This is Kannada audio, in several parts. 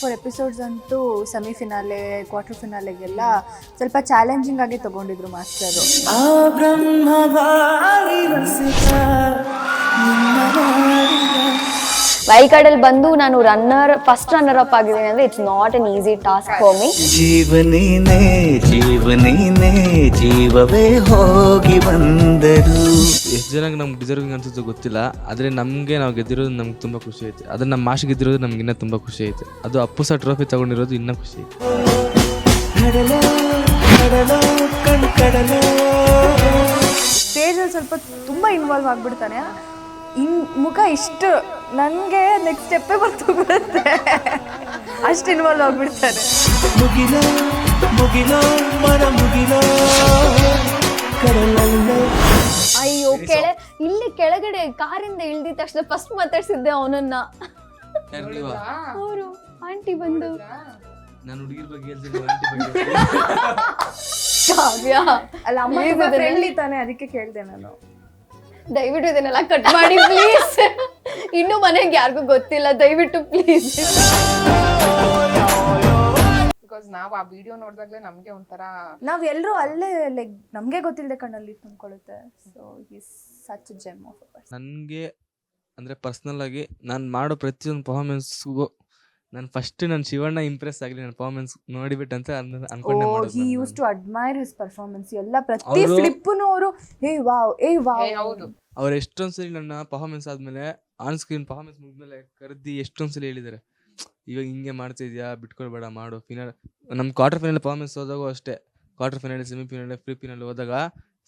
ಫೋರ್ ಎಪಿಸೋಡ್ಸ್ ಅಂತೂ ಸೆಮಿಫಿನಾಲೆ ಕ್ವಾರ್ಟರ್ ಫಿನಾಲೆಗೆಲ್ಲ ಸ್ವಲ್ಪ ಚಾಲೆಂಜಿಂಗ್ ಆಗಿ ತಗೊಂಡಿದ್ರು ಮಾಸ್ಟರು. ಆ ಕಾರ್ಡ್ ವೈಲ್ಡ್ ಕಾರ್ಡಲ್ಲಿ ಬಂದು ನಾನು ರನ್ನರ್ ಫಸ್ಟ್ ರನ್ನರ್ ಅಪ್ ಆಗಿದ್ದೀನಿ ಅಂದ್ರೆ it's not an easy task for me ಜೀವನೇ ಜೀವನೇನೆ ಜೀವವೇ ಹೋಗಿ ಬಂದರು. ಎಷ್ಟು ಜನಕ್ಕೆ ನಮ್ಗೆ ಡಿಸರ್ವಿಂಗ್ ಅನ್ಸುತ್ತೆ ಗೊತ್ತಿಲ್ಲ ಆದ್ರೆ ನಮಗೆ ನಾವು ಗೆದ್ದಿರೋದು ನಮ್ಗೆ ತುಂಬಾ ಖುಷಿ ಐತೆ. ಅದನ್ನ ನಮ್ಮ ಗೆದಿರೋದು ಗೆದ್ದಿರೋದು ನಮ್ಗೆ ಇನ್ನೂ ತುಂಬಾ ಖುಷಿ ಐತೆ. ಅದು ಅಪ್ಪು ಸಹ ಟ್ರೋಫಿ ತಗೊಂಡಿರೋದು ಇನ್ನೂ ಖುಷಿ ಐತೆ. ಕಡಲೋ ಕಡಲೋ ಕಣ್ ಕಡಲೋ ಸ್ಟೇಜಲ್ಲಿ ಸ್ವಲ್ಪ ತುಂಬ ಇನ್ವಾಲ್ವ್ ಆಗಿಬಿಡ್ತಾನೆ. ಇನ್ ಮುಖ ಇಷ್ಟು ನನಗೆ ನೆಕ್ಸ್ಟ್ ಸ್ಟೆಪ್ಪೇ ಬರ್ತೋಗ್ಬಿಡುತ್ತೆ ಅಷ್ಟು ಇನ್ವಾಲ್ವ್ ಆಗಿಬಿಡ್ತಾರೆ. ಮುಗಿಲೋ ಮುಗಿಲೋ ಮನ ಮುಗಿಲೋ. ಕಡಲಲ್ಲೋ. ಅಯ್ಯೋ ಕೆಳ ಇಲ್ಲಿ ಕೆಳಗಡೆ ಕಾರಿಂದ ಇಳಿದ ತಕ್ಷಣ ಫಸ್ಟ್ ಮಾತಾಡ್ಸಿದ್ದೆ ಅವನನ್ನ. ಅವರು ಆಂಟಿ ಬಂದು. ನಾನು ಹುಡುಗಿರ ಬಗ್ಗೆ ಕಾವ್ಯ ಅಲ್ಲ ಅಮ್ಮ ಫ್ರೆಂಡ್ಲಿ ತಾನೆ ಅದಕ್ಕೆ ಕೇಳಿದೆ ನಾನು. ದಯವಿಟ್ಟು ಇದನ್ನೆಲ್ಲ ಕಟ್ ಮಾಡಿ ಪ್ಲೀಸ್ ಇನ್ನು ಮನೆಗೆ ಯಾರಿಗೂ ಗೊತ್ತಿಲ್ಲ. ದಯವಿಟ್ಟು ಪ್ಲೀಸ್ ಬಿಕಾಸ್ ನಾವು ಆ ವಿಡಿಯೋ ನೋಡಿದಾಗಲೇ ನಮಗೆ ಒಂಥರ ನಾವ್ ಎಲ್ಲರೂ ಅಲ್ಲೇ ಲೈಕ್ ನಮಗೆ ಗೊತ್ತಿಲ್ಲದೆ ಕಣ್ಣಲ್ಲಿ ತುಂಬ್ಕೊಳ್ಳುತ್ತೆ. So is such gem of ನನಗೆ ಅಂದರೆ ಪರ್ಸ್ನಲ್ ಆಗಿ ನಾನು ಮಾಡೋ ಪ್ರತಿಯೊಂದು ಪರ್ಫಾರ್ಮೆನ್ಸ್ಗೂ ನಾನು ಫಸ್ಟ್ ನನ್ ಶಿವಣ್ಣ ಇಂಪ್ರೆಸ್ ಆಗಲಿ ನನ್ನ ಪರ್ಫಾರ್ಮೆನ್ಸ್ ನೋಡಿಬಿಟ್ಟು ಅಂತ ಅನ್ಕೊಂಡೆ ಓ ಮಾಡೋದು ಹಿ ನಾನು. Use to admire his performance ಎಲ್ಲ ಪ್ರತಿ ಅವ್ರು- ಅವರು ಹೇ ವಾವ್ ಏ ಏ, ವಾವ್. ಹೌದು. ಅವ್ರು ಎಷ್ಟೊಂದು ಸಲ ನನ್ನ ಪರ್ಫಾರ್ಮೆನ್ಸ್ ಆದ್ಮೇಲೆ ಆನ್ ಸ್ಕ್ರೀನ್ ಪರ್ಫಾರ್ಮೆನ್ಸ್ ಮುಗಿದ್ಮೇಲೆ ಕರೆದಿ ಎಷ್ಟೊಂದು ಸಲ ಹೇಳಿದ್ದಾರೆ ಇವಾಗ ಹಿಂಗೆ ಮಾಡ್ತಿದ್ಯಾ ಬಿಟ್ಕೊಳ್ಬೇಡ ಮಾಡು. ಫಿನಲ್ ನಮ್ಮ ಕ್ವಾರ್ಟರ್ ಫೈನಲ್ ಪರ್ಫಾರ್ಮೆನ್ಸ್ ಹೋದಾಗೂ ಅಷ್ಟೇ. Quarter final semifinal pre final ಹೋದಾಗ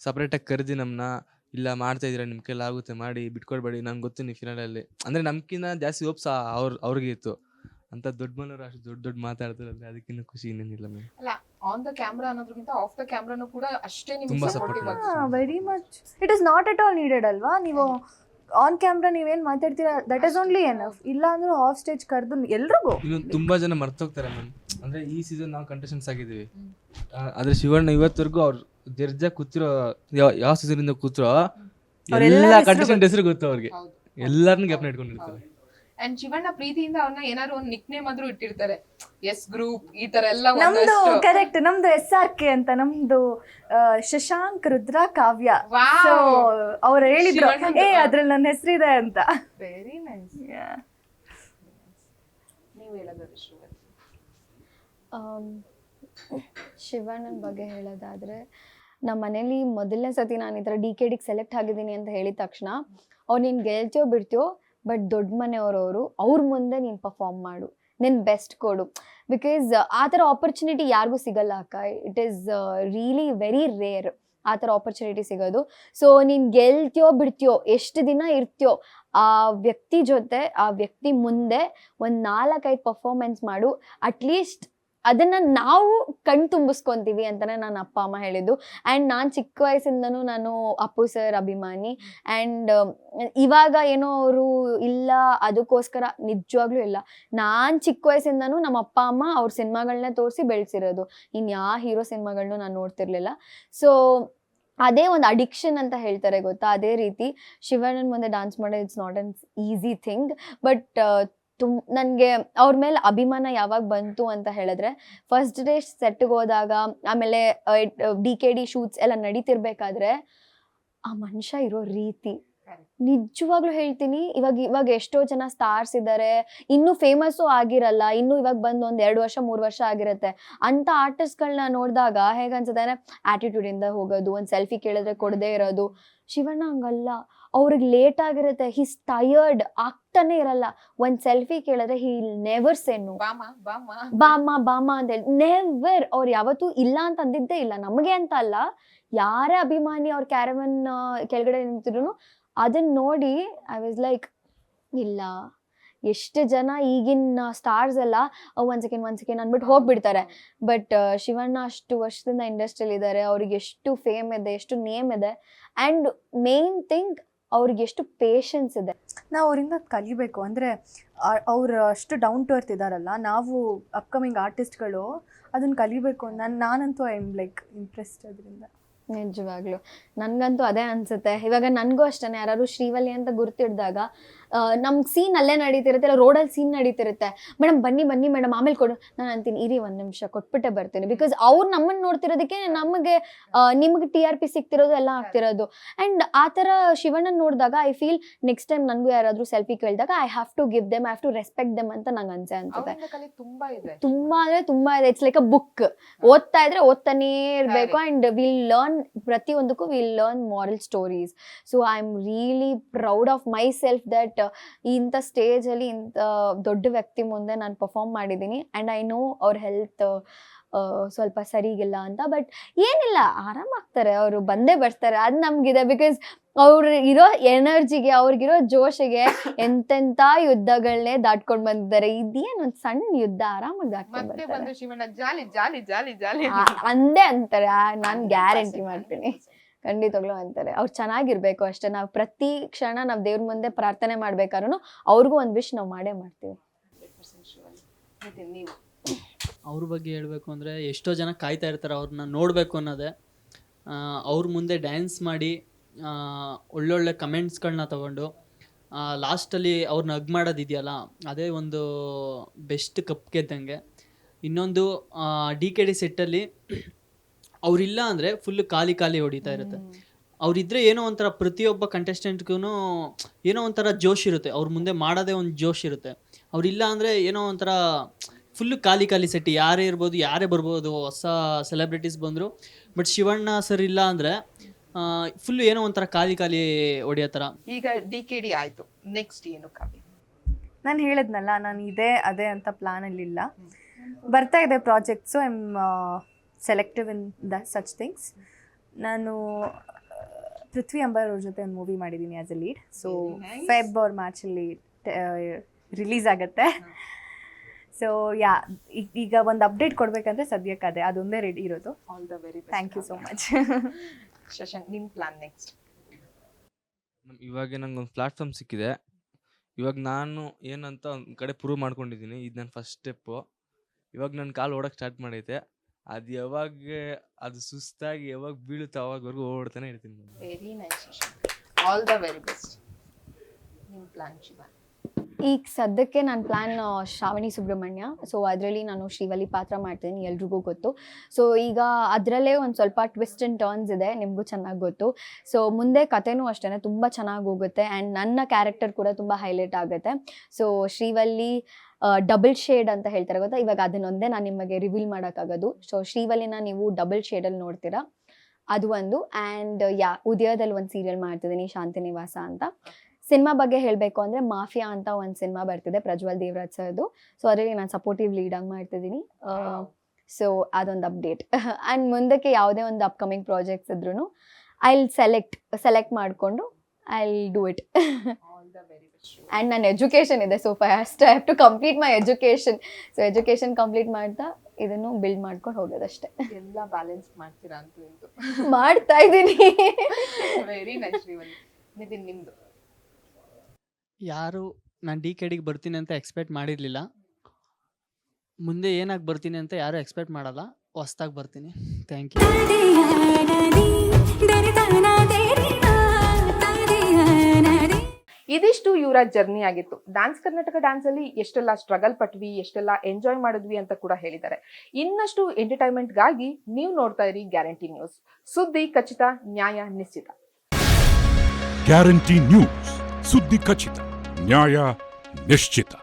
ಸಪ್ರೇಟಾಗಿ ಕರೆದಿ ನಮ್ಮನ್ನ ಇಲ್ಲ ಮಾಡ್ತಾ ಇದೀರಾ? ನಿಮ್ಮ ಕೈಲಿ ಆಗುತ್ತೆ ಮಾಡಿ ಬಿಟ್ಕೊಳ್ಬೇಡಿ ನಂಗೆ ಗೊತ್ತು ನೀವು ಫಿನಲಲ್ಲಿ ಅಂದರೆ ನಮ್ಕಿಂತ ಜಾಸ್ತಿ ಹೋಪ್ಸ್ ಅವ್ರ ಅವ್ರಿಗೆ ಇತ್ತು. ಅಂತ ದೊಡ್ಡ ಮನೋರು ಅಷ್ಟು ದೊಡ್ಡ ದೊಡ್ಡ ಮಾತಾಡ್ತಾರಲ್ಲ ಅದಕ್ಕಿಂತ ಖುಷಿ ಇನ್ನೇನಿಲ್ಲ ಮ್ಯಾಮ್ ಅಲ್ಲ ಆನ್ ದ ಕ್ಯಾಮ್ರಾ ಅನ್ನೋದಕ್ಕಿಂತ ಆಫ್ ದ ಕ್ಯಾಮ್ರಾನು ಕೂಡ ಅಷ್ಟೇ ನಿಮ್ಗೆ ತುಂಬಾ ಸಪೋರ್ಟಿವ್ ಆಗಿ very much it is not at all needed ಅಲ್ವಾ? ನೀವು ಆನ್ ಕ್ಯಾಮ್ರಾ ನೀವೇನು ಮಾತಾಡ್ತೀರಾ? ದಟ್ ಇಸ್ ಓನ್ಲಿ ಎನಫ್ ಇಲ್ಲ ಅಂದ್ರೆ ಆಫ್ ಸ್ಟೇಜ್ ಕರೆದು ಎಲ್ರಿಗೂ. ಇನ್ನು ತುಂಬಾ ಜನ ಮರ್ತೋಗ್ತಾರೆ ಮ್ಯಾಮ್ ಅಂದ್ರೆ ಈ ಸೀಸನ್ ನಾವು ಕಂಟೆಸ್ಟೆಂಟ್ಸ್ ಆಗಿದ್ದೀವಿ. ಆ, ಆದ್ರೆ ಶಿವಣ್ಣ ಇವತ್ತವರೆಗೂ ಅವ್ರು ಜರ್ಜ ಕೂತಿರೋ ಯಾವ- ಯಾವ ಸೀಸನ್ ಇಂದ ಕೂತಿರೋ ಅವ್ರೆಲ್ಲ ಎಲ್ಲ ಹೆಸ್ರು ಕಂಟೆಸ್ಟೆಂಟ್ ಹೆಸರು ಗೊತ್ತು ಅವ್ರಿಗೆ. ಹೌದು. ಎಲ್ಲಾರನ್ನೂ ಜ್ಞಾಪನ ಇಟ್ಕೊಂಡಿರ್ತಾರೆ. ಅಂಡ್ ಶಿವಣ್ಣ ಪ್ರೀತಿಯಿಂದ ಅವ್ರನ್ನ ಏನಾದ್ರು ಒಂದು ನಿಕ್ ನೇಮ್ ಆದ್ರೂ ಇಟ್ಟಿರ್ತಾರೆ. ಎಸ್ ಗ್ರೂಪ್ ಈ ತರ ಎಲ್ಲ ನಮ್ದು ಒಂದಷ್ಟು ಕರೆಕ್ಟ್ ನಮ್ದು ಎಸ್ ಆರ್ ಕೆ ಅಂತ ನಮ್ದು ಆ, ಶಶಾಂಕ್ ರುದ್ರ ಕಾವ್ಯ. Wow. ಸೊ ಅವ್ರು ಹೇಳಿದ್ರು ಶಿವಣ್ಣಂದು, ಏ. ಅದ್ರಲ್ಲಿ ನನ್ನ ಹೆಸರಿದೆ ಅಂತ. ವೆರಿ ನೈಸ್ ನೀವು ಹೇಳೋದಾದ್ರೆ ಆಮ್ ಶಿವಣ್ಣನ ಬಗ್ಗೆ ಹೇಳೋದಾದ್ರೆ ನಮ್ಮ ಮನೇಲಿ ಮೊದಲನೇ ಸತಿ ನಾನು ಈ ಥರ ಡಿ ಕೆ ಡಿಗೆ ಸೆಲೆಕ್ಟ್ ಆಗಿದ್ದೀನಿ ಅಂತ ಹೇಳಿದ ತಕ್ಷಣ ಅವ್ರು ನೀನು ಗೆಲ್ತೀಯೋ ಬಿಡ್ತೀಯೋ ಬಟ್ ದೊಡ್ಡ ಮನೆಯವರವರು ಅವ್ರ ಮುಂದೆ ನೀನು ಪರ್ಫಾರ್ಮ್ ಮಾಡು. ನಿನ್ನ ಬೆಸ್ಟ್ ಕೊಡು. ಬಿಕಾಸ್ ಆ ಥರ ಆಪರ್ಚುನಿಟಿ ಯಾರಿಗೂ ಸಿಗಲ್ಲ ಅಕ್ಕ. It is really very rare ಆ ಥರ ಆಪರ್ಚುನಿಟಿ ಸಿಗೋದು. ಸೊ ನೀನು ಗೆಲ್ತೀಯೋ ಬಿಡ್ತೀಯೋ, ಎಷ್ಟು ದಿನ ಇರ್ತೀಯೋ, ಆ ವ್ಯಕ್ತಿ ಜೊತೆ, ಆ ವ್ಯಕ್ತಿ ಮುಂದೆ ಒಂದು ನಾಲ್ಕೈದು ಪರ್ಫಾರ್ಮೆನ್ಸ್ ಮಾಡು. ಅಟ್ಲೀಸ್ಟ್ ಅದನ್ನ ನಾವು ಕಣ್ ತುಂಬಿಸ್ಕೊಂತೀವಿ ಅಂತಾನೆ ನನ್ನ ಅಪ್ಪ, ಅಮ್ಮ ಹೇಳಿದ್ದು. ಆ್ಯಂಡ್ ನಾನು ಚಿಕ್ಕ ವಯಸ್ಸಿಂದನೂ ನಾನು ಅಪ್ಪು ಸರ್ ಅಭಿಮಾನಿ. ಆ್ಯಂಡ್ ಇವಾಗ ಏನೋ ಅವರು ಇಲ್ಲ, ಅದಕ್ಕೋಸ್ಕರ ನಿಜವಾಗ್ಲೂ ಇಲ್ಲ. ನಾನು ಚಿಕ್ಕ ವಯಸ್ಸಿಂದನೂ ನಮ್ಮ ಅಪ್ಪ, ಅಮ್ಮ ಅವ್ರ ಸಿನಿಮಾಗಳನ್ನ ತೋರಿಸಿ ಬೆಳೆಸಿರೋದು. ಇನ್ನು ಯಾವ ಹೀರೋ ಸಿನಿಮಾಗಳನ್ನೂ ನಾನು ನೋಡ್ತಿರ್ಲಿಲ್ಲ. ಸೊ ಅದೇ ಒಂದು ಅಡಿಕ್ಷನ್ ಅಂತ ಹೇಳ್ತಾರೆ ಗೊತ್ತಾ? ಅದೇ ರೀತಿ ಶಿವಣ್ಣನ ಮುಂದೆ ಡಾನ್ಸ್ ಮಾಡೋದು it's not an easy thing but ತುಮ್ ನನಗೆ ಅವ್ರ ಮೇಲೆ ಅಭಿಮಾನ ಯಾವಾಗ ಬಂತು ಅಂತ ಹೇಳಿದ್ರೆ ಫಸ್ಟ್ ಡೇ ಸೆಟ್ಗೆ ಹೋದಾಗ, ಆಮೇಲೆ ಡಿ ಕೆ ಡಿ ಶೂಟ್ಸ್ ಎಲ್ಲ ನಡೀತಿರ್ಬೇಕಾದ್ರೆ, ಆ ಮನುಷ್ಯ ಇರೋ ರೀತಿ. ನಿಜವಾಗ್ಲೂ ಹೇಳ್ತೀನಿ ಇವಾಗ ಇವಾಗ ಎಷ್ಟೋ ಜನ ಸ್ಟಾರ್ಸ್ ಇದ್ದಾರೆ ಇನ್ನೂ ಫೇಮಸ್ಸು ಆಗಿರಲ್ಲ ಇನ್ನು ಇವಾಗ ಬಂದು ಒಂದ್ ಎರಡು ವರ್ಷ ಮೂರು ವರ್ಷ ಆಗಿರುತ್ತೆ. ಅಂತ ಆರ್ಟಿಸ್ಟ್ಗಳನ್ನ ನೋಡಿದಾಗ ಹೇಗನ್ಸುತ್ತೆ ಆಟಿಟ್ಯೂಡಿಂದ ಹೋಗೋದು ಒಂದು ಸೆಲ್ಫಿ ಕೇಳಿದ್ರೆ ಕೊಡದೇ ಇರೋದು. ಶಿವಣ್ಣ ಹಂಗಲ್ಲ ಅವ್ರಿಗೆ ಲೇಟ್ ಆಗಿರುತ್ತೆ ಹಿಸ್ ಟಯರ್ಡ್ ಆಗ್ತಾನೆ ಇರಲ್ಲ. ಒಂದ್ ಸೆಲ್ಫಿ ಕೇಳಿದ್ರೆ ಹಿ ನೆವರ್ ಸೆನ್ನು ಬಾಮ ಬಾಮ. ಬಾಮ ಬಾಮ ಅಂತ ಹೇಳಿ ನೆವರ್ ಅವ್ರ ಯಾವತ್ತೂ ಇಲ್ಲ ಅಂತ ಅಂದಿದ್ದೇ ಇಲ್ಲ. ನಮಗೆ ಅಂತ ಅಲ್ಲ ಯಾರೇ ಅಭಿಮಾನಿ ಅವ್ರ ಕ್ಯಾರವನ್ ಕೆಳಗಡೆ ನಿಂತಿದ್ರು ಅದನ್ನ ನೋಡಿ ಐ ವಾಸ್ ಲೈಕ್ ಇಲ್ಲ, ಎಷ್ಟು ಜನ ಈಗಿನ ಸ್ಟಾರ್ಸ್ ಎಲ್ಲ ಒನ್ ಸೆಕೆಂಡ್ ಒನ್ ಸೆಕೆಂಡ್ ಅಂದ್ಬಿಟ್ಟು ಹೋಗ್ಬಿಡ್ತಾರೆ. ಬಟ್ ಶಿವಣ್ಣ ಅಷ್ಟು ವರ್ಷದಿಂದ ಇಂಡಸ್ಟ್ರಿಯಲ್ಲಿ ಇದ್ದಾರೆ ಅವ್ರಿಗೆ ಎಷ್ಟು ಫೇಮ್ ಇದೆ, ಎಷ್ಟು ನೇಮ್ ಇದೆ ಆ್ಯಂಡ್ ಮೇನ್ ಥಿಂಗ್ ಅವ್ರಿಗೆ ಎಷ್ಟು ಪೇಷನ್ಸ್ ಇದೆ. ನಾವು ಅವರಿಂದ ಕಲಿಬೇಕು, ಅಂದರೆ ಅವ್ರು ಅಷ್ಟು ಡೌನ್ ಟು ಅರ್ತ್ ಇದಾರಲ್ಲ, ನಾವು ಅಪ್ಕಮಿಂಗ್ ಆರ್ಟಿಸ್ಟ್ಗಳು ಅದನ್ನ ಕಲಿಬೇಕು ನಾನು, ನಾನಂತೂ ಐ ಆಮ್ ಲೈಕ್ ಇಂಟ್ರೆಸ್ಟ್ ಅದರಿಂದ. ನಿಜವಾಗ್ಲು. ನನ್ಗಂತೂ ಅದೇ ಅನ್ಸುತ್ತೆ. ಇವಾಗ ನನಗೂ ಅಷ್ಟೇ ಯಾರು ಶ್ರೀವಲ್ಲಿ ಅಂತ ಗುರ್ತಿಡ್ದಾಗ ನಮ್ಗೆ ಸೀನ್ ಅಲ್ಲೇ ನಡೀತಿರುತ್ತೆ ಇಲ್ಲ ರೋಡಲ್ಲಿ ಸೀನ್ ನಡೀತಿರುತ್ತೆ. ಮೇಡಮ್ ಬನ್ನಿ ಬನ್ನಿ ಮೇಡಮ್ ಆಮೇಲೆ ಕೊಡು. ನಾನು ಅಂತೀನಿ ಇರಿ ಒಂದು ನಿಮಿಷ ಕೊಟ್ಬಿಟ್ಟೆ ಬರ್ತೀನಿ. ಬಿಕಾಸ್ ಅವ್ರು ನಮ್ಮನ್ನು ನೋಡ್ತಿರೋದಕ್ಕೆ ನಮಗೆ ನಿಮ್ಗೆ ಟಿ ಆರ್ ಪಿ ಸಿಗ್ತಿರೋದು ಎಲ್ಲ ಆಗ್ತಿರೋದು. ಆ್ಯಂಡ್ ಆ ಥರ ಶಿವಣ್ಣನ ನೋಡಿದಾಗ ಐ ಫೀಲ್ ನೆಕ್ಸ್ಟ್ ಟೈಮ್ ನನಗೂ ಯಾರಾದರೂ ಸೆಲ್ಫಿ ಕೇಳಿದಾಗ I have to give them I have to respect them ಅಂತ ನಂಗೆ ಅನ್ಸೆ ಅನ್ಸುತ್ತೆ. ತುಂಬಾ ಇದೆ. ತುಂಬಾ ಅಂದ್ರೆ ತುಂಬಾ ಇದೆ. ಇಟ್ಸ್ ಲೈಕ್ ಅ ಬುಕ್ ಓದ್ತಾ ಇದ್ರೆ ಓದ್ತಾನೇ ಇರಬೇಕು. ಅಂಡ್ ವಿಲ್ ಲರ್ನ್ ಪ್ರತಿಯೊಂದಕ್ಕೂ will learn moral stories so I am really proud of myself that ಇಂಥ ಸ್ಟೇಜಲ್ಲಿ ಇಂಥ ದೊಡ್ಡ ವ್ಯಕ್ತಿ ಮುಂದೆ ನಾನು ಪರ್ಫಾರ್ಮ್ ಮಾಡಿದ್ದೀನಿ. ಆ್ಯಂಡ್ ಐ ನೋ ಅವ್ರ ಹೆಲ್ತ್ ಸ್ವಲ್ಪ ಸರಿಗಿಲ್ಲ ಅಂತ. ಬಟ್ ಏನಿಲ್ಲ ಆರಾಮಾಗ್ತಾರೆ ಅವರು ಬಂದೇ ಬರ್ತಾರೆ. ಅದು ನಮಗಿದೆ ಬಿಕಾಸ್ ಅವ್ರ ಇರೋ ಎನರ್ಜಿಗೆ ಅವ್ರಿಗಿರೋ ಜೋಶಿಗೆ ಎಂತೆಂಥ ಯುದ್ಧಗಳನ್ನೇ ದಾಟ್ಕೊಂಡು ಬಂದಿದ್ದಾರೆ. ಇದೇನು ಒಂದು ಸಣ್ಣ ಯುದ್ಧ ಆರಾಮಾಗಿ ದಾಟ್ಕೊಂಡು ಬರ್ತಾರೆ. ಅಂದೇ ಅಂತಾರೆ. ನಾನು ಗ್ಯಾರಂಟಿ ಮಾಡ್ತೀನಿ. ಖಂಡಿತವಾಗ್ಲೂ ಅಂತಾರೆ. ಅವ್ರು ಚೆನ್ನಾಗಿರ್ಬೇಕು ಅಷ್ಟೇ. ನಾವು ಪ್ರತಿ ಕ್ಷಣ ನಾವು ದೇವ್ರ ಮುಂದೆ ಪ್ರಾರ್ಥನೆ ಮಾಡ್ಬೇಕಾದ್ರೂ ಅವ್ರಿಗೂ ಒಂದು ವಿಶ್ ನಾವು ಮಾಡೇ ಮಾಡ್ತೀವಿ. ಅವ್ರ ಬಗ್ಗೆ ಹೇಳಬೇಕು ಅಂದರೆ ಎಷ್ಟೋ ಜನ ಕಾಯ್ತಾ ಇರ್ತಾರೆ ಅವ್ರನ್ನ ನೋಡಬೇಕು ಅನ್ನೋದೇ. ಅವ್ರ ಮುಂದೆ ಡ್ಯಾನ್ಸ್ ಮಾಡಿ ಒಳ್ಳೊಳ್ಳೆ ಕಮೆಂಟ್ಸ್ಗಳನ್ನ ತಗೊಂಡು ಲಾಸ್ಟಲ್ಲಿ ಅವ್ರನ್ನ ಹಗ್ ಮಾಡೋದಿದೆಯಲ್ಲ, ಅದೇ ಒಂದು ಬೆಸ್ಟ್ ಕಪ್ ಗೆದ್ದಂಗೆ. ಇನ್ನೊಂದು ಡಿ ಕೆ ಡಿ ಸೆಟ್ಟಲ್ಲಿ ಅವರಿಲ್ಲ ಅಂದ್ರೆ ಫುಲ್ ಖಾಲಿ ಖಾಲಿ ಹೊಡಿತಾ ಇರುತ್ತೆ. ಅವರಿದ್ರೆ ಏನೋ ಒಂಥರ ಪ್ರತಿಯೊಬ್ಬ ಕಂಟೆಸ್ಟೆಂಟ್ಗೂ ಏನೋ ಒಂಥರ ಜೋಶ್ ಇರುತ್ತೆ. ಅವ್ರ ಮುಂದೆ ಮಾಡೋದೇ ಒಂದು ಜೋಶ್ ಇರುತ್ತೆ. ಅವರಿಲ್ಲ ಅಂದರೆ ಏನೋ ಒಂಥರ ಫುಲ್ ಖಾಲಿ ಖಾಲಿ ಸೆಟ್ ಯಾರೇ ಇರ್ಬೋದು ಯಾರೇ ಬರ್ಬೋದು ಹೊಸ ಸೆಲೆಬ್ರಿಟೀಸ್ ಬಂದರು. ಬಟ್ ಶಿವಣ್ಣ ಸರ್ ಇಲ್ಲ ಅಂದರೆ ಫುಲ್ ಏನೋ ಒಂಥರ ಖಾಲಿ ಖಾಲಿ ಹೊಡಿಯೋ ಥರ. ಈಗ ಡಿ ಕೆ ಡಿ ಆಯ್ತು. ನೆಕ್ಸ್ಟ್ ಏನು ಕಾವ್ಯ ನಾನು ಹೇಳಿದ್ನಲ್ಲ ನಾನು ಇದೇ ಅದೇ ಅಂತ ಪ್ಲಾನಲ್ಲಿಲ್ಲ ಬರ್ತಾ ಇದೆ projects I am selective in the such things ನಾನು ಪೃಥ್ವಿ ಅಂಬರ್ ಅವ್ರ ಜೊತೆ ಒಂದು ಮೂವಿ ಮಾಡಿದ್ದೀನಿ as a lead so. Feb ಅವ್ರ ಮಾರ್ಚಲ್ಲಿ ರಿಲೀಸ್ ಆಗುತ್ತೆ. ಸೊ ಯಾ ಈಗ ಒಂದು ಅಪ್ಡೇಟ್ ಕೊಡಬೇಕಂದ್ರೆ ಸದ್ಯಕ್ಕೆ ಅದೇ ಅದೊಂದೇ ರೆಡಿ ಇರೋದು. All the very thank you so much Shashank ನಿಮ್ಮ ಪ್ಲಾನ್ ನೆಕ್ಸ್ಟ್ ಇವಾಗ ನಂಗೊಂದು ಒಂದು ಪ್ಲಾಟ್ಫಾರ್ಮ್ ಸಿಕ್ಕಿದೆ. ಇವಾಗ ನಾನು ಏನಂತ ಒಂದು ಕಡೆ ಪ್ರೂವ್ ಮಾಡ್ಕೊಂಡಿದ್ದೀನಿ ಇದು ನನ್ನ ಫಸ್ಟ್ ಸ್ಟೆಪ್ಪು ಇವಾಗ ನನ್ನ ಕಾಲು ಓಡಕ್ಕೆ ಸ್ಟಾರ್ಟ್ ಮಾಡೈತೆ. ಅದು ಯಾವಾಗ ಅದು ಸುಸ್ತಾಗಿ ಯಾವಾಗ ಬೀಳುತ್ತೆ ಅವಾಗವರೆಗೂ ಓಡ್ತಾನೆ ಇರ್ತೀನಿ ನಾನು. Very nice all the very best plan Shiva. ಈಗ ಸದ್ಯಕ್ಕೆ ನನ್ನ ಪ್ಲ್ಯಾನ್ ಶ್ರಾವಣಿ ಸುಬ್ರಹ್ಮಣ್ಯ. ಸೊ ಅದರಲ್ಲಿ ನಾನು ಶಿವಲಿ ಪಾತ್ರ ಮಾಡ್ತೀನಿ ಎಲ್ರಿಗೂ ಗೊತ್ತು. ಸೊ ಈಗ ಅದರಲ್ಲೇ ಒಂದು ಸ್ವಲ್ಪ ಟ್ವಿಸ್ಟ್ ಅಂಡ್ ಟರ್ನ್ಸ್ ಇದೆ ನಿಮಗೂ ಚೆನ್ನಾಗಿ ಗೊತ್ತು. ಸೊ ಮುಂದೆ ಕಥೆನೂ ಅಷ್ಟೇ ತುಂಬ ಚೆನ್ನಾಗಿ ಹೋಗುತ್ತೆ. ಆ್ಯಂಡ್ ನನ್ನ ಕ್ಯಾರೆಕ್ಟರ್ ಕೂಡ ತುಂಬ ಹೈಲೈಟ್ ಆಗುತ್ತೆ. ಸೊ ಶ್ರೀವಲ್ಲಿ ಡಬಲ್ ಶೇಡ್ ಅಂತ ಹೇಳ್ತಾರೆ ಗೊತ್ತಾ? ಇವಾಗ ಅದನ್ನೊಂದೇ ನಾನು ನಿಮಗೆ ರಿವೀಲ್ ಮಾಡೋಕ್ಕಾಗೋದು. ಸೊ ಶ್ರೀವಲ್ಲಿನ ನೀವು ಡಬಲ್ ಶೇಡಲ್ಲಿ ನೋಡ್ತೀರಾ? ಅದು ಒಂದು. ಆ್ಯಂಡ್ ಯಾ, ಉದಯದಲ್ಲಿ ಒಂದು ಸೀರಿಯಲ್ ಮಾಡ್ತಿದ್ದೀನಿ ಶಾಂತಿ ನಿವಾಸ ಅಂತ. ಸಿನಿಮಾ ಬಗ್ಗೆ ಹೇಳಬೇಕು ಅಂದರೆ ಮಾಫಿಯಾ ಅಂತ ಒಂದು ಸಿನಿಮಾ ಬರ್ತಿದೆ, ಪ್ರಜ್ವಲ್ ದೇವರಾಜ್ ಸರ್ದು. ಸೊ ಅದರಲ್ಲಿ ನಾನು ಸಪೋರ್ಟಿವ್ ಲೀಡಾಗಿ ಮಾಡ್ತಿದ್ದೀನಿ. ಸೊ ಅದೊಂದು ಅಪ್ಡೇಟ್ ಆ್ಯಂಡ್ ಮುಂದಕ್ಕೆ ಯಾವುದೇ ಒಂದು ಅಪ್ಕಮಿಂಗ್ ಪ್ರಾಜೆಕ್ಟ್ಸ್ ಇದ್ರೂ ಐ ಸೆಲೆಕ್ಟ್ ಸೆಲೆಕ್ಟ್ ಮಾಡಿಕೊಂಡು ಐ ಡು ಇಟ್ ಆ್ಯಂಡ್ ನನ್ನ ಎಜುಕೇಷನ್ ಇದೆ so first I have to complete my education so education complete ಮಾಡ್ತಾ ಇದನ್ನು ಬಿಲ್ಡ್ ಮಾಡ್ಕೊಂಡು ಹೋಗೋದಷ್ಟೇ. ಎಲ್ಲ ಬ್ಯಾಲೆನ್ಸ್ ಮಾಡ್ತೀರಾ ಅಂತ ಮಾಡ್ತಾ ಇದ್ದೀನಿ. ವೆರಿ ನೈಸ್ ನಿತಿನ್ ನಿಮ್ದು? ಯಾರು ನಾನು ಡಿ ಕೆ ಡಿಗೆ ಬರ್ತೀನಿ ಅಂತ ಎಕ್ಸ್ಪೆಕ್ಟ್ ಮಾಡಿರಲಿಲ್ಲ. ಮುಂದೆ ಏನಾಗಿ ಬರ್ತೀನಿ ಅಂತ ಯಾರು ಎಕ್ಸ್ಪೆಕ್ಟ್ ಮಾಡಲ್ಲ ಹೊಸ್ದಾಗಿ ಬರ್ತೀನಿ. ಥ್ಯಾಂಕ್ ಯು ಇದಿಷ್ಟು ಇವರ ಜರ್ನಿ ಆಗಿತ್ತು. ಡ್ಯಾನ್ಸ್ ಕರ್ನಾಟಕ ಡ್ಯಾನ್ಸ್ ಅಲ್ಲಿ ಎಷ್ಟೆಲ್ಲ ಸ್ಟ್ರಗಲ್ ಪಟ್ವಿ, ಎಷ್ಟೆಲ್ಲ ಎಂಜಾಯ್ ಮಾಡಿದ್ವಿ ಅಂತ ಕೂಡ ಹೇಳಿದ್ದಾರೆ. ಇನ್ನಷ್ಟು ಎಂಟರ್ಟೈನ್ಮೆಂಟ್ಗಾಗಿ ನೀವು ನೋಡ್ತಾ ಇರಿ ಗ್ಯಾರಂಟಿ ನ್ಯೂಸ್. ಸುದ್ದಿ ಖಚಿತ, ನ್ಯಾಯ ನಿಶ್ಚಿತ. ಗ್ಯಾರಂಟಿ ನ್ಯೂಸ್, ಸುದ್ದಿ ಖಚಿತ, ನ್ಯಾಯ ನಿಶ್ಚಿತ.